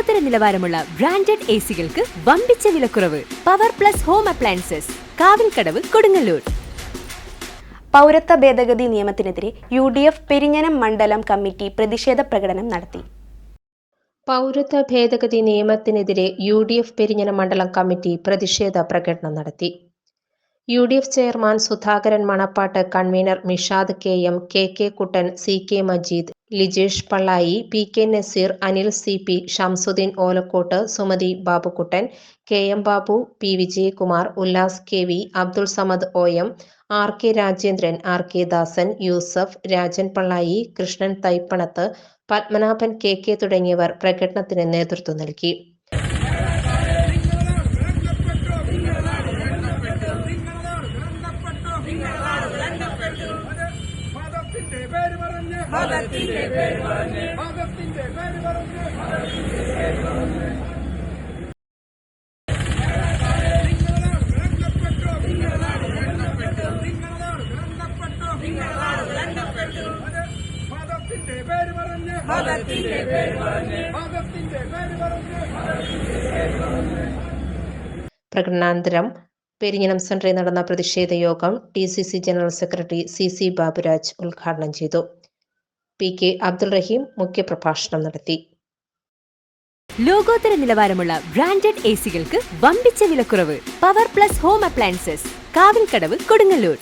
ലോകോത്തര നിലവാരമുള്ള branded A സികൾക്ക് വമ്പിച്ച വിലക്കുറവ് power plus home appliances Kavilkadavu Kodungallur. പൗരത്വ ഭേദഗതി നിയമത്തിനെതിരെ യു ഡി എഫ് പെരിഞ്ഞനം മണ്ഡലം കമ്മിറ്റി പ്രതിഷേധ പ്രകടനം നടത്തി. പൗരത്വ ഭേദഗതി നിയമത്തിനെതിരെ യു ഡി എഫ് പെരിഞ്ഞനം മണ്ഡലം കമ്മിറ്റി പ്രതിഷേധ പ്രകടനം നടത്തി. U D F chairman Sudhakaran Manappat convener Mishad K M K K Kuttan C K Majeed Lijesh Pallayi P K Naseer Anil C P Shamsuddin Olakkot Sumathi Babukuttan K M Babu P Vijayakumar Ullas K V Abdul Samad O M R K Rajendran R K Dasan Yusuf Rajan Pallayi Krishnan Thaippanath Padmanabhan K K തുടങ്ങിയവർ പ്രകടനത്തിന് നേതൃത്വം നൽകി. പറഞ്ഞ് പേര് പറഞ്ഞ് മതത്തിന്റെ പേര് പറഞ്ഞ് മതത്തിന്റെ പേര് പറഞ്ഞ് മതത്തിന്റെ പേര് പറഞ്ഞ് മതത്തിന്റെ പേര് പറഞ്ഞ് പ്രകടനാനന്തരം പെരിഞ്ഞനം സെന്ററിൽ നടന്ന പ്രതിഷേധ യോഗം D C C general secretary C C Baburaj ഉദ്ഘാടനം ചെയ്തു. പി കെ അബ്ദുൾ റഹീം മുഖ്യപ്രഭാഷണം നടത്തി. ലോകോത്തര നിലവാരമുള്ള ബ്രാൻഡഡ് എ സികൾക്ക് വമ്പിച്ച വിലക്കുറവ്. Power plus home appliances Kavilkadavu Kodungallur.